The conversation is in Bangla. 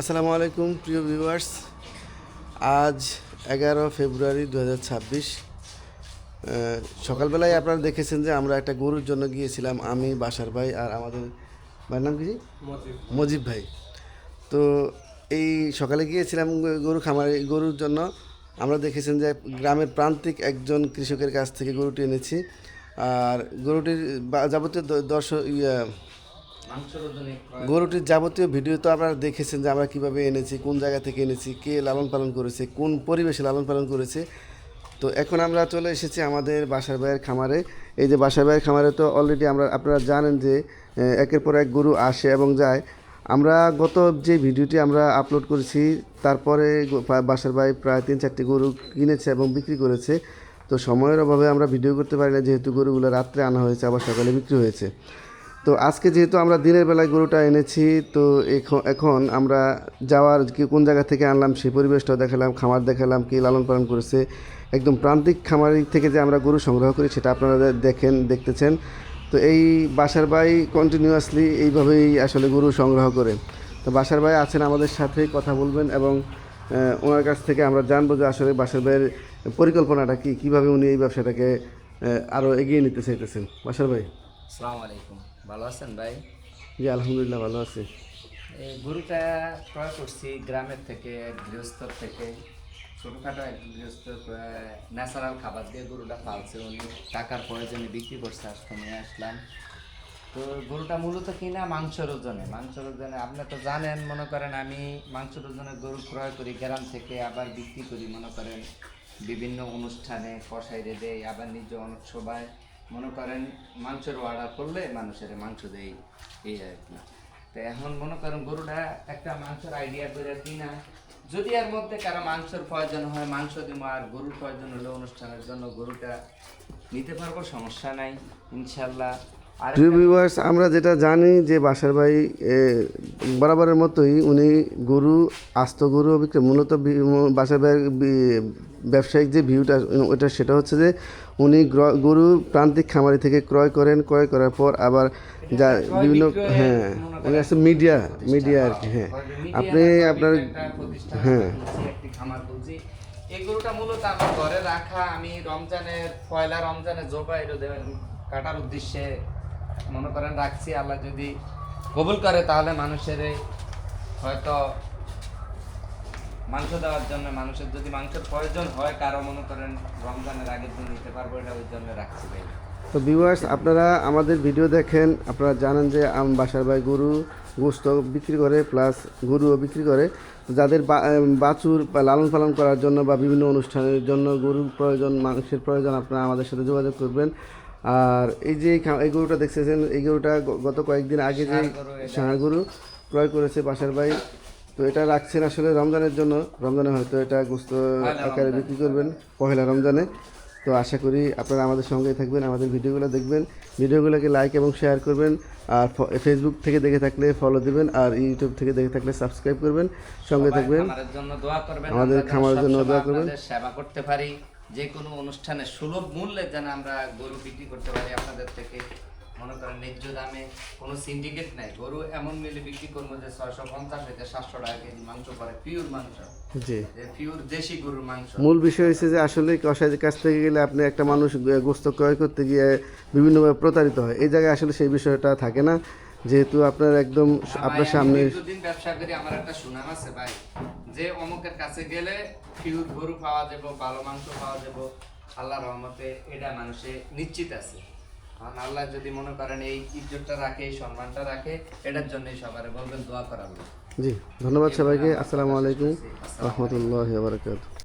আসসালামু আলাইকুম প্রিয় ভিউয়ার্স। আজ এগারো ফেব্রুয়ারি দু হাজার ছাব্বিশ। সকালবেলায় আপনারা দেখেছেন যে আমরা একটা গরুর জন্য গিয়েছিলাম আমি বাসার ভাই আর আমাদের ভাইয়ের নাম কি মজিব। ভাই। তো এই সকালে গিয়েছিলাম গরু খামারে গরুর জন্য। আমরা দেখেছেন যে গ্রামের প্রান্তিক একজন কৃষকের কাছ থেকে গরুটি এনেছি। আর গরুটির যাবতীয় দর্শক ইয়া গরুটির যাবতীয় ভিডিও তো আপনারা দেখেছেন যে আমরা কীভাবে এনেছি, কোন জায়গা থেকে এনেছি, কে লালন পালন করেছে, কোন পরিবেশে লালন পালন করেছে। তো এখন আমরা চলে এসেছি আমাদের বাসার ভাইয়ের খামারে। এই যে বাসার ভাইয়ের খামারে তো অলরেডি আমরা, আপনারা জানেন যে একের পর এক গরু আসে এবং যায়। আমরা গত যে ভিডিওটি আমরা আপলোড করেছি, তারপরে বাসার ভাই প্রায় তিন চারটি গরু কিনেছে এবং বিক্রি করেছে। তো সময়ের অভাবে আমরা ভিডিও করতে পারি না, যেহেতু গরুগুলো রাত্রে আনা হয়েছে, আবার সকালে বিক্রি হয়েছে। তো আজকে যেহেতু আমরা দিনের বেলায় গরুটা এনেছি, তো এখ- এখন আমরা যাওয়ার কি কোন জায়গা থেকে আনলাম সেই পরিবেশটাও দেখালাম, খামার দেখালাম, কি লালন পালন করেছে। একদম প্রান্তিক খামারি থেকে যে আমরা গরু সংগ্রহ করি সেটা আপনারা দেখেন, দেখতেছেন। তো এই বাসার ভাই কন্টিনিউয়াসলি এইভাবেই আসলে গরু সংগ্রহ করে। তো বাসার ভাই আছেন আমাদের সাথে, কথা বলবেন এবং ওনার কাছ থেকে আমরা জানব যে আসলে বাসার ভাইয়ের পরিকল্পনাটা কী, কীভাবে উনি এই ব্যবসাটাকে আরও এগিয়ে নিতে চাইতেছেন। বাসার ভাই। আসসালামু আলাইকুম। ভালো আছেন ভাই? জি আলহামদুলিল্লাহ ভালো আছি। এই গরুটা ক্রয় করছি গ্রামের থেকে এক গৃহস্থর থেকে। ছোটোখাটো এক গৃহস্থ ন্যাচারাল খাবার দিয়ে গরুটা পালছে উনি। টাকার প্রয়োজনে বিক্রি করছে আজকে নিয়ে আসলাম। তো গরুটা মূলত কিনা মাংসের ওজনে। মাংসের ওজনে আপনি তো জানেন মনে করেন আমি মাংসের ওজনে গরু ক্রয় করি গ্রাম থেকে আবার বিক্রি করি মনে করেন। বিভিন্ন অনুষ্ঠানে কষাইরে দেই আবার নিজ অনেক সবাই মনে করেন মাংসের অর্ডার করলে মানুষের মাংস দেয় এই আর কি। তো এখন মনে করেন গরুটা একটা মাংসের আইডিয়া করে কিনা যদি এর মধ্যে কারও মাংসের প্রয়োজন হয়, মাংস দিব আর গরুর প্রয়োজন হলে অনুষ্ঠানের জন্য গরুটা নিতে পারব, সমস্যা নাই, ইনশাল্লাহ। প্রিয় ভিউয়ার্স আমরা যেটা জানি যে বাসার ভাই বরাবরের মতোই উনি গরু আস্ত গরু মূলত বাসার ভাইয়ের ব্যবসায়িক যে ভিউটা ওটা সেটা হচ্ছে যে উনি গ্র- প্রান্তিক খামারি থেকে ক্রয় করেন ক্রয় করার পর আবার যা বিভিন্ন হ্যাঁ উনি আছে মিডিয়া মিডিয়া আর কি হ্যাঁ। আপনি আপনার হ্যাঁ। একটি খামার এই গরুটা মূলত আমার ঘরে রাখা আমি রমজানের পয়লা রমজানে জবাই কাটার উদ্দেশ্যে মনে করেন রাখছি, আল্লাহ যদি কবুল করে তাহলে মানুষের হয়তো মাংস দেওয়ার জন্য, মানুষের যদি মাংসের প্রয়োজন হয়, কারও মনে করেন রমজানের আগের দিন নিতে পারব, এটা ওই জন্য রাখছি ভাই। তো ভিউয়ার্স আপনারা আমাদের ভিডিও দেখেন, আপনারা জানেন যে আম বাসার ভাই গরু গোস্ত বিক্রি করে প্লাস গরুও বিক্রি করে। যাদের বাছুর বা লালন পালন করার জন্য বা বিভিন্ন অনুষ্ঠানের জন্য গরুর প্রয়োজন, মাংসের প্রয়োজন, আপনারা আমাদের সাথে যোগাযোগ করবেন। আর এই যে এই গরুটা দেখতেছেন এই গরুটা গত কয়েকদিন আগে যে ষাঁড় গরু ক্রয় করেছে বাসার ভাই তো এটা রাখছেন আসলে রমজানের জন্য। রমজানে হয়তো এটা গোস্ত আকারে বিক্রি করবেন পহেলা রমজানে। তো আশা করি আপনারা আমাদের সঙ্গেই থাকবেন আমাদের ভিডিওগুলো দেখবেন। ভিডিওগুলোকে লাইক এবং শেয়ার করবেন আর ফেসবুক থেকে দেখে থাকলে ফলো দিবেন আর ইউটিউব থেকে দেখে থাকলে সাবস্ক্রাইব করবেন। সঙ্গে থাকবেন। আমাদের খামারের জন্য দোয়া করবেন। সেবা করতে পারি। যে কোনো অনুষ্ঠানে সুলভ মূল্যে যেন আমরা গরু বিক্রি করতে পারি আপনাদের থেকে। মনে করেন ন্যায্য দামে কোনো সিন্ডিকেট নাই। গরু এমন মিলে বিক্রি করব যে ছয়শো পঞ্চাশ থেকে সাতশো টাকা কেজি মাংস পরে পিওর মাংস। জি। পিওর দেশি গরুর মাংস। মূল বিষয় হচ্ছে যে আসলে কষাইয়ের কাছ থেকে গেলে আপনি একটা মানুষ গোস্ত ক্রয় করতে গিয়ে বিভিন্নভাবে প্রতারিত হয়। এই জায়গায় আসলে সেই বিষয়টা থাকে না। যেহেতু আপনার একদম আপনার সামনে ব্যবসা করি আমার একটা সুনাম আছে ভাই। যে অমুকের কাছে গেলে গরু পাওয়া যাবে ভালো মাংস পাওয়া যাবে আল্লাহ রহমতে এটা মানুষে নিশ্চিত আছে। কারণ আল্লাহ যদি মনে করেন এই ইজ্জতটা রাখে এই সম্মানটা রাখে এটার জন্যই সবারে বলবেন দোয়া করাবো জি ধন্যবাদ সবাইকে। আসসালামু আলাইকুম রহমতুল্লাহ বারকাত